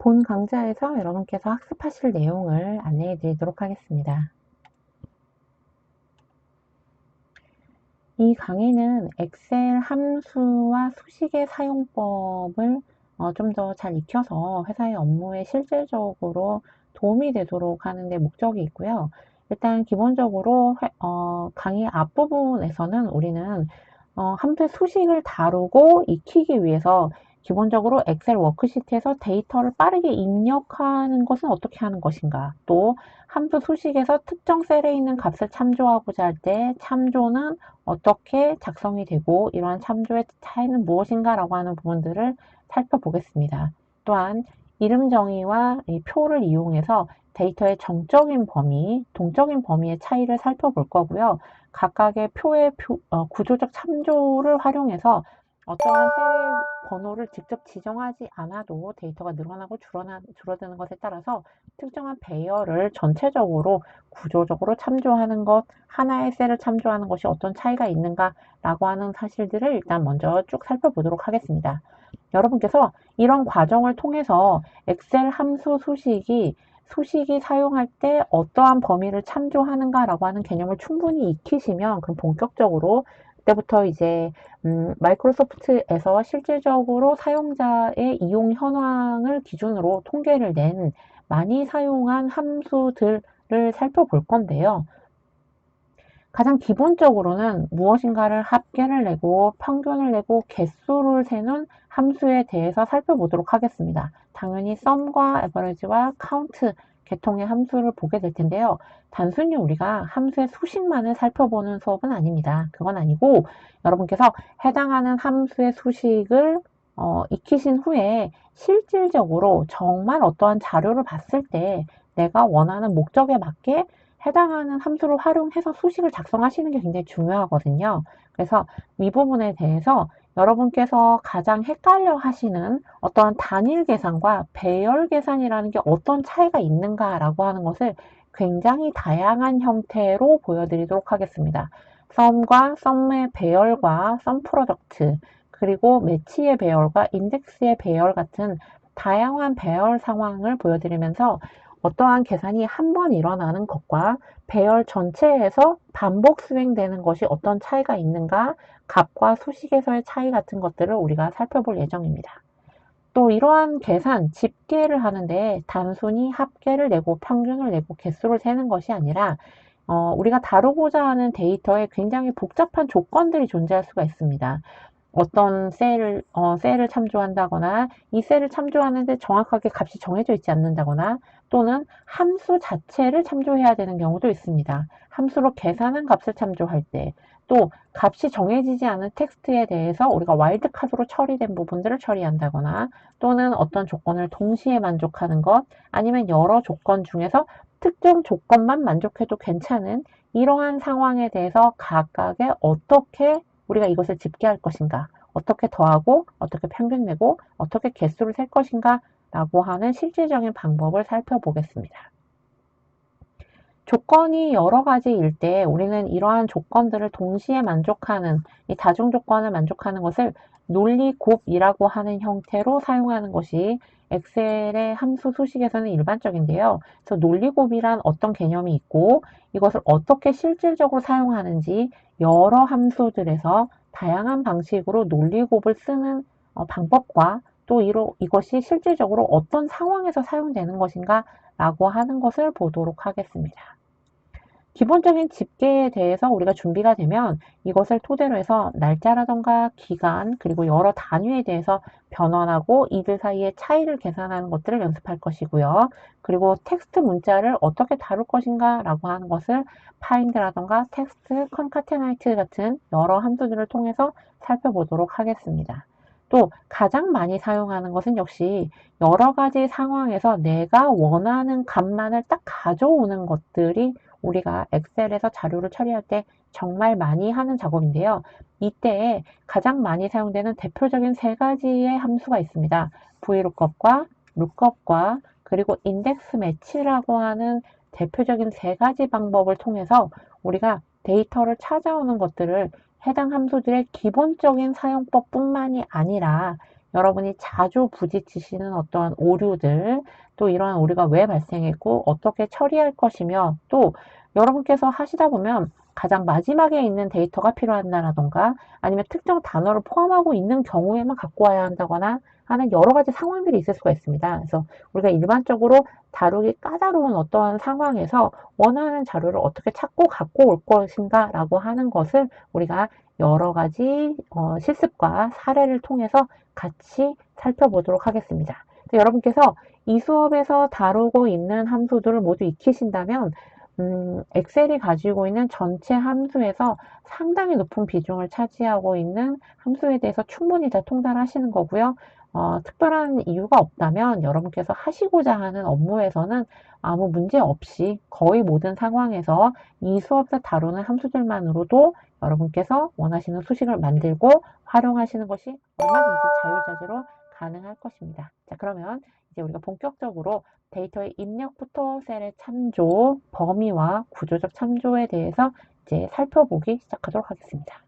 본 강좌에서 여러분께서 학습하실 내용을 안내해 드리도록 하겠습니다. 이 강의는 엑셀 함수와 수식의 사용법을 어, 좀더 잘 익혀서 회사의 업무에 실질적으로 도움이 되도록 하는 데 목적이 있고요. 일단 기본적으로 회, 어, 강의 앞부분에서는 우리는 어, 함수의 수식을 다루고 익히기 위해서 기본적으로 엑셀 워크시트에서 데이터를 빠르게 입력하는 것은 어떻게 하는 것인가 또 함수 수식에서 특정 셀에 있는 값을 참조하고자 할 때 참조는 어떻게 작성이 되고 이러한 참조의 차이는 무엇인가 라고 하는 부분들을 살펴보겠습니다. 또한 이름 정의와 표를 이용해서 데이터의 정적인 범위, 동적인 범위의 차이를 살펴볼 거고요. 각각의 표의 표, 어, 구조적 참조를 활용해서 어떠한 셀의 번호를 직접 지정하지 않아도 데이터가 늘어나고 줄어나, 줄어드는 것에 따라서 특정한 배열을 전체적으로 구조적으로 참조하는 것, 하나의 셀을 참조하는 것이 어떤 차이가 있는가라고 하는 사실들을 일단 먼저 쭉 살펴보도록 하겠습니다. 여러분께서 이런 과정을 통해서 엑셀 함수 수식이 수식이 사용할 때 어떠한 범위를 참조하는가라고 하는 개념을 충분히 익히시면 그럼 본격적으로 그때부터 이제 음, 마이크로소프트에서 실질적으로 사용자의 이용 현황을 기준으로 통계를 낸 많이 사용한 함수들을 살펴볼 건데요. 가장 기본적으로는 무엇인가를 합계를 내고 평균을 내고 개수를 세는 함수에 대해서 살펴보도록 하겠습니다. 당연히 썸과 에버리지와 카운트 계통의 함수를 보게 될 텐데요. 단순히 우리가 함수의 수식만을 살펴보는 수업은 아닙니다. 그건 아니고 여러분께서 해당하는 함수의 수식을 어, 익히신 후에 실질적으로 정말 어떠한 자료를 봤을 때 내가 원하는 목적에 맞게 해당하는 함수를 활용해서 수식을 작성하시는 게 굉장히 중요하거든요. 그래서 이 부분에 대해서 여러분께서 가장 헷갈려 하시는 어떠한 단일 계산과 배열 계산이라는 게 어떤 차이가 있는가라고 하는 것을 굉장히 다양한 형태로 보여드리도록 하겠습니다. 썸과 썸의 배열과 썸 프로덕트 그리고 매치의 배열과 인덱스의 배열 같은 다양한 배열 상황을 보여드리면서 어떠한 계산이 한 번 일어나는 것과 배열 전체에서 반복 수행되는 것이 어떤 차이가 있는가 값과 수식에서의 차이 같은 것들을 우리가 살펴볼 예정입니다. 또 이러한 계산, 집계를 하는데 단순히 합계를 내고 평균을 내고 개수를 세는 것이 아니라 어, 우리가 다루고자 하는 데이터에 굉장히 복잡한 조건들이 존재할 수가 있습니다. 어떤 셀을, 어, 셀을 참조한다거나 이 셀을 참조하는데 정확하게 값이 정해져 있지 않는다거나 또는 함수 자체를 참조해야 되는 경우도 있습니다. 함수로 계산한 값을 참조할 때 또 값이 정해지지 않은 텍스트에 대해서 우리가 와일드카드로 처리된 부분들을 처리한다거나 또는 어떤 조건을 동시에 만족하는 것 아니면 여러 조건 중에서 특정 조건만 만족해도 괜찮은 이러한 상황에 대해서 각각의 어떻게 우리가 이것을 집계할 것인가, 어떻게 더하고, 어떻게 평균 내고, 어떻게 개수를 셀 것인가 라고 하는 실질적인 방법을 살펴보겠습니다. 조건이 여러 가지일 때 우리는 이러한 조건들을 동시에 만족하는 이 다중 조건을 만족하는 것을 논리 곱이라고 하는 형태로 사용하는 것이 엑셀의 함수 수식에서는 일반적인데요. 그래서 논리 곱이란 어떤 개념이 있고 이것을 어떻게 실질적으로 사용하는지 여러 함수들에서 다양한 방식으로 논리 곱을 쓰는 어, 방법과 또 이로, 이것이 실질적으로 어떤 상황에서 사용되는 것인가 라고 하는 것을 보도록 하겠습니다. 기본적인 집계에 대해서 우리가 준비가 되면 이것을 토대로 해서 날짜라던가 기간 그리고 여러 단위에 대해서 변환하고 이들 사이의 차이를 계산하는 것들을 연습할 것이고요. 그리고 텍스트 문자를 어떻게 다룰 것인가 라고 하는 것을 파인드라던가 텍스트, 컨카테나이트 같은 여러 함수들을 통해서 살펴보도록 하겠습니다. 또 가장 많이 사용하는 것은 역시 여러 가지 상황에서 내가 원하는 값만을 딱 가져오는 것들이 우리가 엑셀에서 자료를 처리할 때 정말 많이 하는 작업인데요. 이때 가장 많이 사용되는 대표적인 세 가지의 함수가 있습니다. VLOOKUP과 LOOKUP과 그리고 인덱스 매치라고 하는 대표적인 세 가지 방법을 통해서 우리가 데이터를 찾아오는 것들을 해당 함수들의 기본적인 사용법뿐만이 아니라 여러분이 자주 부딪히시는 어떠한 오류들, 또 이러한 오류가 왜 발생했고 어떻게 처리할 것이며 또 여러분께서 하시다 보면 가장 마지막에 있는 데이터가 필요한다라던가 아니면 특정 단어를 포함하고 있는 경우에만 갖고 와야 한다거나 하는 여러 가지 상황들이 있을 수가 있습니다. 그래서 우리가 일반적으로 다루기 까다로운 어떠한 상황에서 원하는 자료를 어떻게 찾고 갖고 올 것인가 라고 하는 것을 우리가 여러 가지 어, 실습과 사례를 통해서 같이 살펴보도록 하겠습니다. 여러분께서 이 수업에서 다루고 있는 함수들을 모두 익히신다면 음, 엑셀이 가지고 있는 전체 함수에서 상당히 높은 비중을 차지하고 있는 함수에 대해서 충분히 다 통달하시는 거고요. 어, 특별한 이유가 없다면 여러분께서 하시고자 하는 업무에서는 아무 문제 없이 거의 모든 상황에서 이 수업에서 다루는 함수들만으로도 여러분께서 원하시는 수식을 만들고 활용하시는 것이 얼마든지 자유자재로 가능할 것입니다. 자, 그러면 이제 우리가 본격적으로 데이터의 입력부터 셀의 참조, 범위와 구조적 참조에 대해서 이제 살펴보기 시작하도록 하겠습니다.